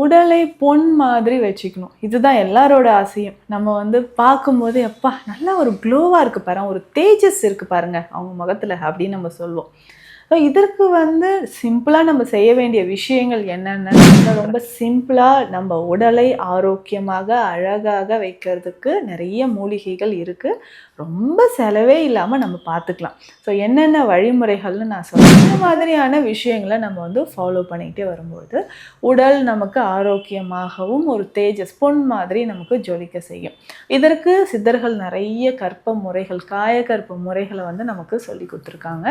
உடலை பொன் மாதிரி வச்சுக்கணும். இதுதான் எல்லாரோட ஆசையும். நம்ம வந்து பார்க்கும்போது எப்பா நல்லா ஒரு க்ளோவாக இருக்குது பாருங்க ஒரு தேஜஸ் இருக்குது பாருங்க. அவங்க முகத்தில் அப்படின்னு நம்ம சொல்லுவோம் ஸோ இதற்கு வந்து சிம்பிளாக நம்ம செய்ய வேண்டிய விஷயங்கள் என்னென்ன ரொம்ப சிம்பிளாக நம்ம உடலை ஆரோக்கியமாக அழகாக வைக்கிறதுக்கு நிறைய மூலிகைகள் இருக்குது ரொம்ப செலவே இல்லாமல் நம்ம பார்த்துக்கலாம். ஸோ என்னென்ன வழிமுறைகள்னு நான் சொல்கிறேன் இந்த மாதிரியான விஷயங்களை நம்ம வந்து ஃபாலோ பண்ணிக்கிட்டே வரும்போது உடல் நமக்கு ஆரோக்கியமாகவும் ஒரு தேஜஸ் பொன் மாதிரி நமக்கு ஜொலிக்க செய்யும். இதற்கு சித்தர்கள் நிறைய கற்ப முறைகள் காயக்கற்ப முறைகளை வந்து நமக்கு சொல்லி கொடுத்துருக்காங்க.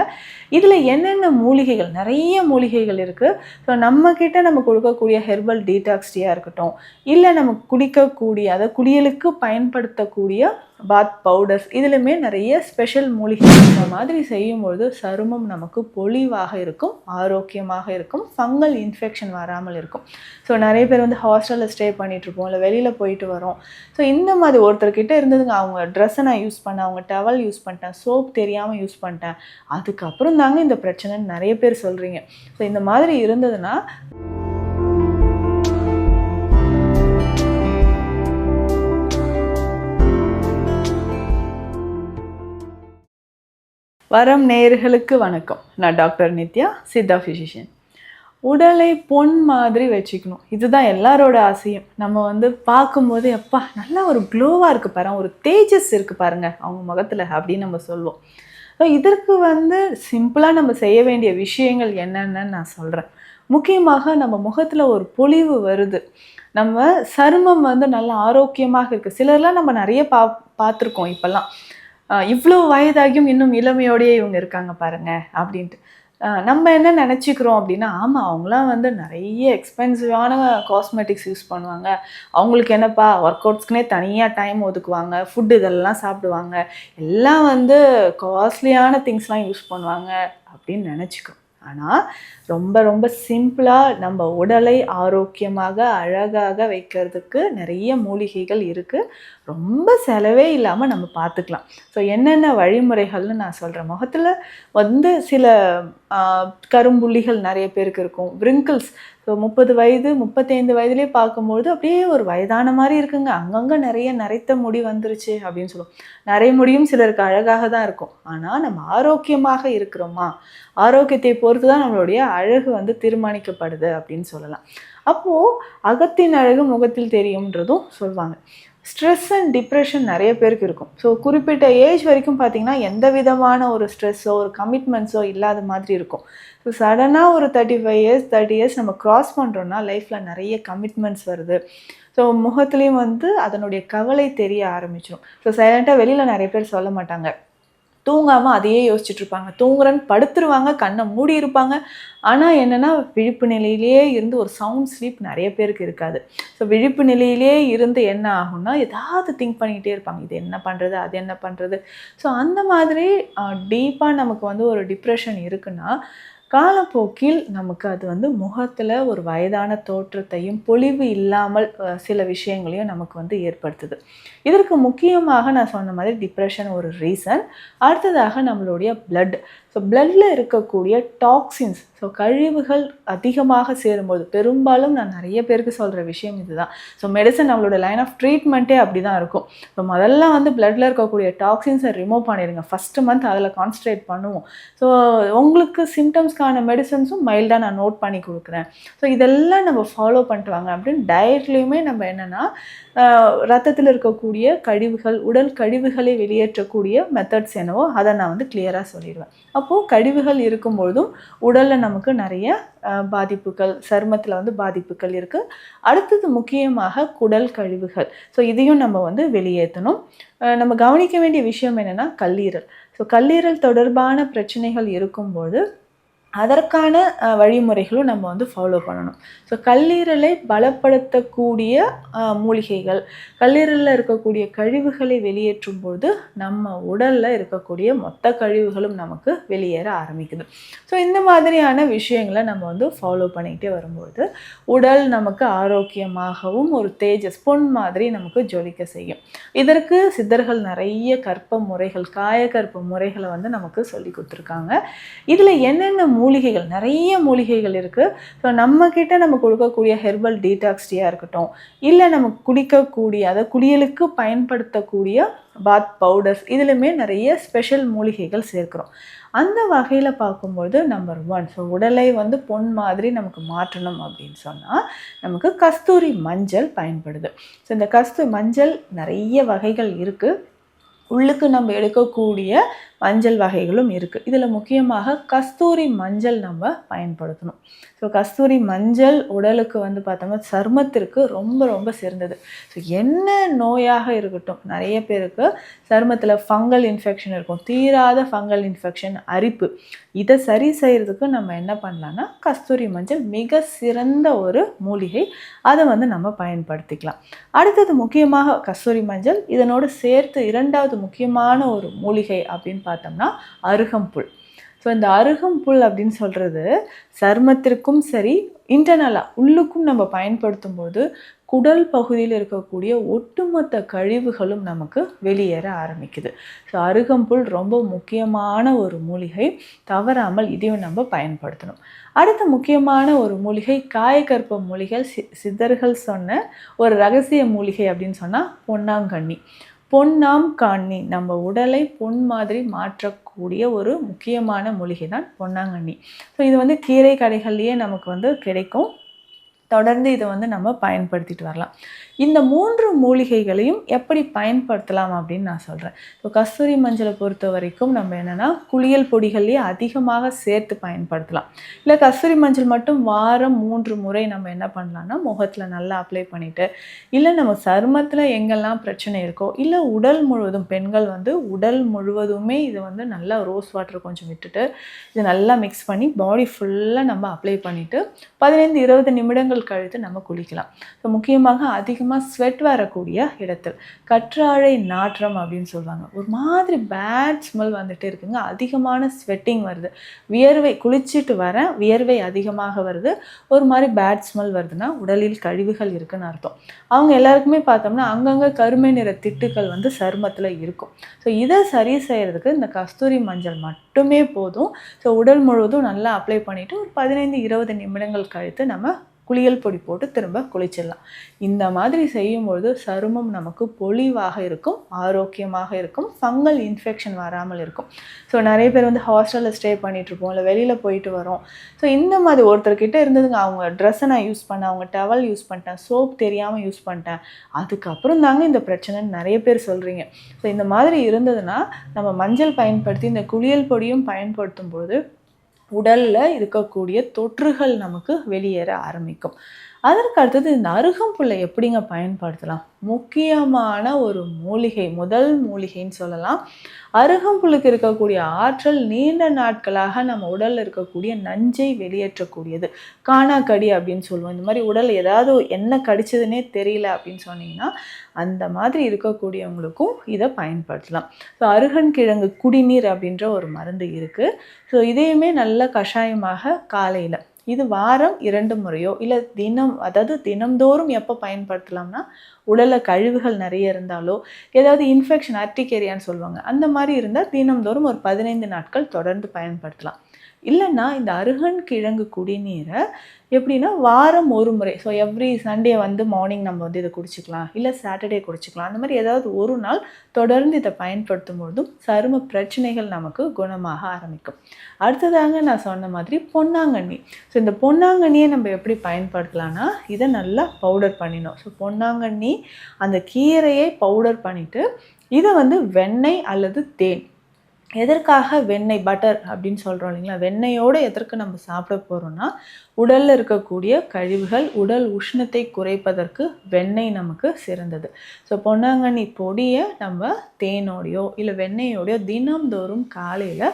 இதில் என்ன என்னென்ன மூலிகைகள்? நிறைய மூலிகைகள் இருக்குது ஸோ நம்மக்கிட்ட நம்ம கொடுக்கக்கூடிய ஹெர்பல் டீடாக்ஸ் டீயாக இருக்கட்டும் இல்லை நம்ம குடிக்கக்கூடிய அதை குளியலுக்கு பயன்படுத்தக்கூடிய பாத் பவுடர்ஸ் இதுலையுமே நிறைய ஸ்பெஷல் மூலிகை இந்த மாதிரி செய்யும்பொழுது சருமம் நமக்கு பொலிவாக இருக்கும் ஆரோக்கியமாக இருக்கும் ஃபங்கல் இன்ஃபெக்ஷன் வராமல் இருக்கும். ஸோ நிறைய பேர் வந்து ஹாஸ்டலில் ஸ்டே பண்ணிகிட்ருப்போம் இல்லை வெளியில் போயிட்டு வரோம். ஸோ இந்த மாதிரி ஒருத்தர்கிட்ட இருந்ததுங்க அவங்க ட்ரெஸ்ஸை நான் யூஸ் பண்ணேன் அவங்க டவல் யூஸ் பண்ணிட்டேன் சோப் தெரியாமல் யூஸ் பண்ணிட்டேன். அதுக்கப்புறம் தாங்க இந்த பிரச்சனைன்னு நிறைய பேர் சொல்கிறீங்க ஸோ இந்த மாதிரி இருந்ததுன்னா வரம் நேர்களுக்கு வணக்கம். நான் டாக்டர் நித்யா சித்தா ஃபிசிஷியன் உடலை பொன் மாதிரி வச்சுக்கணும். இதுதான் எல்லாரோட ஆசையும். நம்ம வந்து பார்க்கும்போது எப்பா நல்லா ஒரு க்ளோவாக இருக்குது பாருங்க ஒரு தேஜஸ் இருக்குது பாருங்கள் அவங்க முகத்தில் அப்படின்னு நம்ம சொல்லுவோம் ஸோ இதற்கு வந்து சிம்பிளாக நம்ம செய்ய வேண்டிய விஷயங்கள் என்னென்னு நான் சொல்கிறேன் முக்கியமாக நம்ம முகத்தில் ஒரு பொலிவு வருது. நம்ம சருமம் வந்து நல்லா ஆரோக்கியமாக இருக்குது சிலர்லாம் நம்ம நிறைய பா பார்த்துருக்கோம் இப்போல்லாம். இவ்வளோ வயதாகியும் இன்னும் இளமையோடையே இவங்க இருக்காங்க பாருங்க அப்படின்ட்டு. நம்ம என்ன நினச்சிக்கிறோம் அப்படின்னா ஆமாம் அவங்களாம் வந்து நிறைய எக்ஸ்பென்சிவான காஸ்மெட்டிக்ஸ் யூஸ் பண்ணுவாங்க. அவங்களுக்கு என்னப்பா ஒர்க் அவுட்ஸ்க்குனே தனியாக டைம் ஒதுக்குவாங்க ஃபுட்டு இதெல்லாம் சாப்பிடுவாங்க. எல்லாம் வந்து காஸ்ட்லியான திங்ஸ்லாம் யூஸ் பண்ணுவாங்க அப்படின்னு நினச்சிக்கிறோம் ஆனால் ரொம்ப ரொம்ப சிம்பிளாக நம்ம உடலை ஆரோக்கியமாக அழகாக வைக்கிறதுக்கு நிறைய மூலிகைகள் இருக்குது ரொம்ப செலவே இல்லாமல் நம்ம பார்த்துக்கலாம் ஸோ என்னென்ன வழிமுறைகள்னு நான் சொல்கிறேன் முகத்தில் வந்து சில கரும்புள்ளிகள் நிறைய பேருக்கு இருக்கும். விரிங்கிள்ஸ் ஸோ முப்பது வயது முப்பத்தைந்து வயதுலேயே பார்க்கும்பொழுது அப்படியே ஒரு வயதான மாதிரி இருக்குங்க. அங்கங்கே நிறைய நரைத்த முடி வந்துருச்சு அப்படின்னு சொல்லுவோம். நிறைய முடியும் சிலருக்கு அழகாக தான் இருக்கும். ஆனால் நம்ம ஆரோக்கியமாக இருக்கிறோமா? ஆரோக்கியத்தை பொறுத்து தான் நம்மளுடைய அழகு வந்து தீர்மானிக்கப்படுது அப்படின்னு சொல்லலாம். அப்போது அகத்தின் அழகு முகத்தில் தெரியும்ன்றதும் சொல்லுவாங்க ஸ்ட்ரெஸ் அண்ட் டிப்ரெஷன் நிறைய பேருக்கு இருக்கும். ஸோ குறிப்பிட்ட ஏஜ் வரைக்கும் பார்த்தீங்கன்னா எந்த விதமான ஒரு ஸ்ட்ரெஸ்ஸோ ஒரு கமிட்மெண்ட்ஸோ இல்லாத மாதிரி இருக்கும். ஸோ சடனாக ஒரு thirty five years thirty years நம்ம க்ராஸ் பண்ணுறோன்னா லைஃப்பில் நிறைய கமிட்மெண்ட்ஸ் வருது. ஸோ முகத்துலேயும் வந்து அதனுடைய கவலை தெரிய ஆரம்பிச்சிடும் ஸோ சைலண்ட்டாக வெளியில் நிறைய பேர் சொல்ல மாட்டாங்க. தூங்காமல் அதையே யோசிச்சுட்டு இருப்பாங்க தூங்குறன்னு படுத்துருவாங்க கண்ணை மூடி இருப்பாங்க. ஆனால் என்னென்னா விழிப்பு நிலையிலேயே இருந்து ஒரு சவுண்ட் ஸ்லீப் நிறைய பேருக்கு இருக்காது. ஸோ விழிப்பு நிலையிலேயே இருந்து என்ன ஆகும்னா ஏதாவது திங்க் பண்ணிக்கிட்டே இருப்பாங்க. இது என்ன பண்ணுறது அது என்ன பண்ணுறது ஸோ அந்த மாதிரி டீப்பாக நமக்கு வந்து ஒரு டிப்ரெஷன் இருக்குன்னா காலப்போக்கில் நமக்கு அது வந்து முகத்தில் ஒரு வயதான தோற்றத்தையும் பொலிவு இல்லாமல் சில விஷயங்களையும் நமக்கு வந்து ஏற்படுத்துது. இதற்கு முக்கியமாக நான் சொன்ன மாதிரி டிப்ரெஷன் ஒரு ரீசன் அடுத்ததாக நம்மளுடைய பிளட் ஸோ பிளட்டில் இருக்கக்கூடிய டாக்ஸின்ஸ் ஸோ கழிவுகள் அதிகமாக சேரும்போது பெரும்பாலும் நான் நிறைய பேருக்கு சொல்கிற விஷயம் இதுதான். ஸோ மெடிசன் நம்மளோட லைன் ஆஃப் ட்ரீட்மெண்ட்டே அப்படி தான் இருக்கும். ஸோ முதல்ல வந்து பிளட்டில் இருக்கக்கூடிய டாக்ஸின்ஸை ரிமூவ் பண்ணிடுங்க. ஃபஸ்ட்டு மந்த் அதில் கான்சன்ட்ரேட் பண்ணுவோம். ஸோ உங்களுக்கு சிம்டம்ஸ்க்கான மெடிசன்ஸும் மைல்டாக நான் நோட் பண்ணி கொடுக்குறேன். ஸோ இதெல்லாம் நம்ம ஃபாலோ பண்ணிட்டு வாங்க. அப்படின்னு டயட்லேயுமே நம்ம என்னென்னா ரத்தத்தில் இருக்கக்கூடிய கழிவுகள் உடல் கழிவுகளை வெளியேற்றக்கூடிய மெத்தட்ஸ் என்னவோ அதை நான் வந்து கிளியராக சொல்லிடுவேன். அப்போது கழிவுகள் இருக்கும்பொழுதும் உடலில் நமக்கு நிறைய பாதிப்புகள் சருமத்தில் வந்து பாதிப்புகள் இருக்குது அடுத்தது முக்கியமாக குடல் கழிவுகள். ஸோ இதையும் நம்ம வந்து வெளியேற்றணும். நம்ம கவனிக்க வேண்டிய விஷயம் என்னென்னா கல்லீரல். ஸோ கல்லீரல் தொடர்பான பிரச்சனைகள் இருக்கும்போது அதற்கான வழிமுறைகளும் நம்ம வந்து ஃபாலோ பண்ணணும். ஸோ கல்லீரலை பலப்படுத்தக்கூடிய மூலிகைகள் கல்லீரலில் இருக்கக்கூடிய கழிவுகளை வெளியேற்றும் போது நம்ம உடலில் இருக்கக்கூடிய மொத்த கழிவுகளும் நமக்கு வெளியேற ஆரம்பிக்குது. ஸோ இந்த மாதிரியான விஷயங்களை நம்ம வந்து ஃபாலோ பண்ணிக்கிட்டே வரும்போது உடல் நமக்கு ஆரோக்கியமாகவும் ஒரு தேஜஸ் பொன் மாதிரி நமக்கு ஜொலிக்க செய்யும். இதற்கு சித்தர்கள் நிறைய கற்ப முறைகள் காயக்கற்ப முறைகளை வந்து நமக்கு சொல்லி கொடுத்துருக்காங்க. இதில் என்னென்ன மூலிகைகள் நிறைய மூலிகைகள் இருக்குது ஸோ நம்மக்கிட்ட நம்ம கொடுக்கக்கூடிய ஹெர்பல் டீடாக்ஸ் டீயாக இருக்கட்டும் இல்லை நம்ம குடிக்கக்கூடிய அதை குளியலுக்கு பயன்படுத்தக்கூடிய பாத் பவுடர்ஸ் இதுலையுமே நிறைய ஸ்பெஷல் மூலிகைகள் சேர்க்குறோம். அந்த வகையில் பார்க்கும்போது நம்பர் ஒன் ஸோ உடலை வந்து பொன் மாதிரி நமக்கு மாற்றணும் அப்படின்னு சொன்னால் நமக்கு கஸ்தூரி மஞ்சள் பயன்படுது. ஸோ இந்த கஸ்தூரி மஞ்சள் நிறைய வகைகள் இருக்குது உள்ளுக்கு நம்ம எடுக்கக்கூடிய மஞ்சள் வகைகளும் இருக்குது இதில் முக்கியமாக கஸ்தூரி மஞ்சள் நம்ம பயன்படுத்தணும். ஸோ கஸ்தூரி மஞ்சள் உடலுக்கு வந்து பார்த்தோம்னா சருமத்திற்கு ரொம்ப ரொம்ப சிறந்தது. ஸோ என்ன நோயாக இருக்கட்டும் நிறைய பேருக்கு சருமத்தில் ஃபங்கல் இன்ஃபெக்ஷன் இருக்கும். தீராத ஃபங்கல் இன்ஃபெக்ஷன் அரிப்பு. இதை சரி செய்கிறதுக்கு நம்ம என்ன பண்ணலான்னா கஸ்தூரி மஞ்சள் மிக சிறந்த ஒரு மூலிகை. அதை வந்து நம்ம பயன்படுத்திக்கலாம். அடுத்தது முக்கியமாக கஸ்தூரி மஞ்சள். இதனோடு சேர்த்து இரண்டாவது முக்கியமான ஒரு மூலிகை அப்படின்னு பார்த்தோம்னா அருகம்புல். ஸோ இந்த அருகம்புல் அப்படின்னு சொல்கிறது சருமத்திற்கும் சரி இன்டர்னலாக உள்ளுக்கும் நம்ம பயன்படுத்தும் போது குடல் பகுதியில் இருக்கக்கூடிய ஒட்டுமொத்த கழிவுகளும் நமக்கு வெளியேற ஆரம்பிக்குது. ஸோ அருகம்புல் ரொம்ப முக்கியமான ஒரு மூலிகை. தவறாமல் இதையும் நம்ம பயன்படுத்தணும். அடுத்த முக்கியமான ஒரு மூலிகை காயக்கற்ப மூலிகை. சி சித்தர்கள் சொன்ன ஒரு ரகசிய மூலிகை அப்படின்னு சொன்னால் பொன்னாங்கண்ணி. பொன்னாம் காணி நம்ம உடலை பொன் மாதிரி மாற்றக்கூடிய ஒரு முக்கியமான மூலிகை தான் பொன்னாங்கண்ணி. ஸோ இது வந்து கீரை கடைகள்லேயே நமக்கு வந்து கிடைக்கும். தொடர்ந்து இதை வந்து நம்ம பயன்படுத்திட்டு வரலாம். இந்த மூன்று மூலிகைகளையும் எப்படி பயன்படுத்தலாம் அப்படின்னு நான் சொல்கிறேன் இப்போ கஸ்தூரி மஞ்சளை பொறுத்த வரைக்கும் நம்ம என்னென்னா குளியல் பொடிகள்லேயே அதிகமாக சேர்த்து பயன்படுத்தலாம். இல்லை கஸ்தூரி மஞ்சள் மட்டும் வாரம் மூன்று முறை நம்ம என்ன பண்ணலாம்னா முகத்தில் நல்லா அப்ளை பண்ணிவிட்டு இல்லை நம்ம சருமத்தில் எங்கெல்லாம் பிரச்சனை இருக்கோ இல்லை உடல் முழுவதும் பெண்கள் வந்து உடல் முழுவதுமே இது வந்து நல்லா ரோஸ் வாட்டர் கொஞ்சம் விட்டுட்டு இது நல்லா மிக்ஸ் பண்ணி பாடி ஃபுல்லாக நம்ம அப்ளை பண்ணிவிட்டு பதினைந்து இருபது நிமிடங்கள் கழித்து நம்ம குளிக்கலாம். ஸோ முக்கியமாக அதிகமாக ஸ்வெட் வரக்கூடிய இடத்தில். கற்றாழை நாற்றம் அப்படின்னு சொல்லுவாங்க. ஒரு மாதிரி பேட் ஸ்மெல் வந்துட்டு இருக்குங்க. அதிகமான ஸ்வெட்டிங் வருது. வியர்வை குளிச்சுட்டு வர வியர்வை அதிகமாக வருது. ஒரு மாதிரி பேட் ஸ்மெல் வருதுன்னா உடலில் கழிவுகள் இருக்குன்னு அர்த்தம். அவங்க எல்லாருக்குமே பார்த்தோம்னா அங்கங்கே கருமை நிற திட்டுக்கள் வந்து சருமத்தில் இருக்கும். ஸோ இதை சரி செய்கிறதுக்கு இந்த கஸ்தூரி மஞ்சள் மட்டுமே போதும். ஸோ உடல் முழுவதும் நல்லா அப்ளை பண்ணிவிட்டு ஒரு பதினைந்து இருபது நிமிடங்கள் கழித்து நம்ம குளியல் பொடி போட்டு திரும்ப குளிச்சிடலாம். இந்த மாதிரி செய்யும்பொழுது சருமம் நமக்கு பொலிவாக இருக்கும் ஆரோக்கியமாக இருக்கும் ஃபங்கல் இன்ஃபெக்ஷன் வராமல் இருக்கும். ஸோ நிறைய பேர் வந்து ஹாஸ்டலில் ஸ்டே பண்ணிகிட்ருப்போம் இல்லை வெளியில் போயிட்டு வரோம். ஸோ இந்த மாதிரி ஒருத்தர்கிட்ட இருந்ததுங்க அவங்க ட்ரெஸ்ஸை நான் யூஸ் பண்ணேன் அவங்க டவல் யூஸ் பண்ணிட்டேன் சோப் தெரியாமல் யூஸ் பண்ணிட்டேன். அதுக்கப்புறம் தாங்க இந்த பிரச்சனைன்னு நிறைய பேர் சொல்கிறீங்க ஸோ இந்த மாதிரி இருந்ததுன்னா நம்ம மஞ்சள் பயன்படுத்தி இந்த குளியல் பொடியும் பயன்படுத்தும் போது உடலில் இருக்கக்கூடிய தொற்றுகள் நமக்கு வெளியேற ஆரம்பிக்கும். அதற்கு அடுத்தது இந்த அருகம்புல்லை எப்படிங்க பயன்படுத்தலாம்? முக்கியமான ஒரு மூலிகை முதல் மூலிகைன்னு சொல்லலாம். அருகம்புல்லுக்கு இருக்கக்கூடிய ஆற்றல் நீண்ட நாட்களாக நம்ம உடலில் இருக்கக்கூடிய நஞ்சை வெளியேற்றக்கூடியது. காணாக்கடி அப்படின்னு சொல்லுவோம். இந்த மாதிரி உடல் ஏதாவது என்ன கடிச்சதுன்னே தெரியல அப்படின்னு சொன்னீங்கன்னா அந்த மாதிரி இருக்கக்கூடியவங்களுக்கும் இதை பயன்படுத்தலாம். ஸோ அருகன் கிழங்கு குடிநீர் அப்படின்ற ஒரு மருந்து இருக்குது ஸோ இதையுமே நல்ல கஷாயமாக காலையில் இது வாரம் இரண்டு முறையோ இல்லை தினம் அதாவது தினம்தோறும் எப்போ பயன்படுத்தலாம்னா உடலில் கழிவுகள் நிறைய இருந்தாலோ ஏதாவது இன்ஃபெக்ஷன் ஆர்டிகேரியான்னு சொல்லுவாங்க. அந்த மாதிரி இருந்தால் தினம்தோறும் ஒரு பதினைந்து நாட்கள் தொடர்ந்து பயன்படுத்தலாம். இல்லைன்னா இந்த அருகன் கிழங்கு குடிநீரை எப்படின்னா வாரம் ஒரு முறை. ஸோ எவ்ரி சண்டே வந்து மார்னிங் நம்ம வந்து இதை குடிச்சிக்கலாம். இல்லை சாட்டர்டே குடிச்சிக்கலாம். அந்த மாதிரி ஏதாவது ஒரு நாள் தொடர்ந்து இதை பயன்படுத்தும் பொழுதும் சரும பிரச்சனைகள் நமக்கு குணமாக ஆரம்பிக்கும். அடுத்ததாங்க நான் சொன்ன மாதிரி பொன்னாங்கண்ணி. ஸோ இந்த பொன்னாங்கண்ணியை நம்ம எப்படி பயன்படுத்தலாம்னா இதை நல்லா பவுடர் பண்ணிடணும். ஸோ பொன்னாங்கண்ணி அந்த கீரையை பவுடர் பண்ணிவிட்டு இதை வந்து வெண்ணெய் அல்லது தேன் எதற்காக வெண்ணெய் பட்டர் அப்படின்னு சொல்கிறோம் இல்லைங்களா? வெண்ணெயோடு எதற்கு நம்ம சாப்பிட போகிறோம்னா உடலில் இருக்கக்கூடிய கழிவுகள் உடல் உஷ்ணத்தை குறைப்பதற்கு வெண்ணெய் நமக்கு சிறந்தது. ஸோ பொன்னாங்கண்ணி பொடியை நம்ம தேனோடையோ இல்லை வெண்ணெயோடையோ தினம்தோறும் காலையில்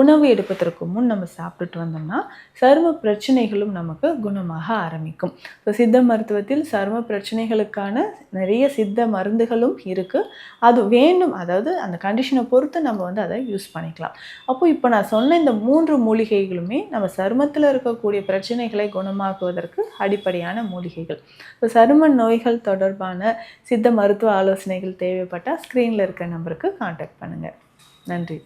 உணவு எடுப்பதற்கு முன் நம்ம சாப்பிட்டுட்டு வந்தோம்னா சரும பிரச்சனைகளும் நமக்கு குணமாக ஆரம்பிக்கும். ஸோ சித்த மருத்துவத்தில் சரும பிரச்சனைகளுக்கான நிறைய சித்த மருந்துகளும் இருக்குது அது வேண்டும் அதாவது அந்த கண்டிஷனை பொறுத்து நம்ம வந்து அதை யூஸ் பண்ணிக்கலாம். அப்போ இப்போ நான் சொன்ன இந்த மூன்று மூலிகைகளுமே நம்ம சருமத்தில் இருக்கக்கூடிய பிரச்சனைகளை குணமாக்குவதற்கு அடிப்படையான மூலிகைகள். ஸோ சரும நோய்கள் தொடர்பான சித்த மருத்துவ ஆலோசனைகள் தேவைப்பட்டால் ஸ்க்ரீனில் இருக்க நம்பருக்கு காண்டாக்ட் பண்ணுங்கள் நன்றி.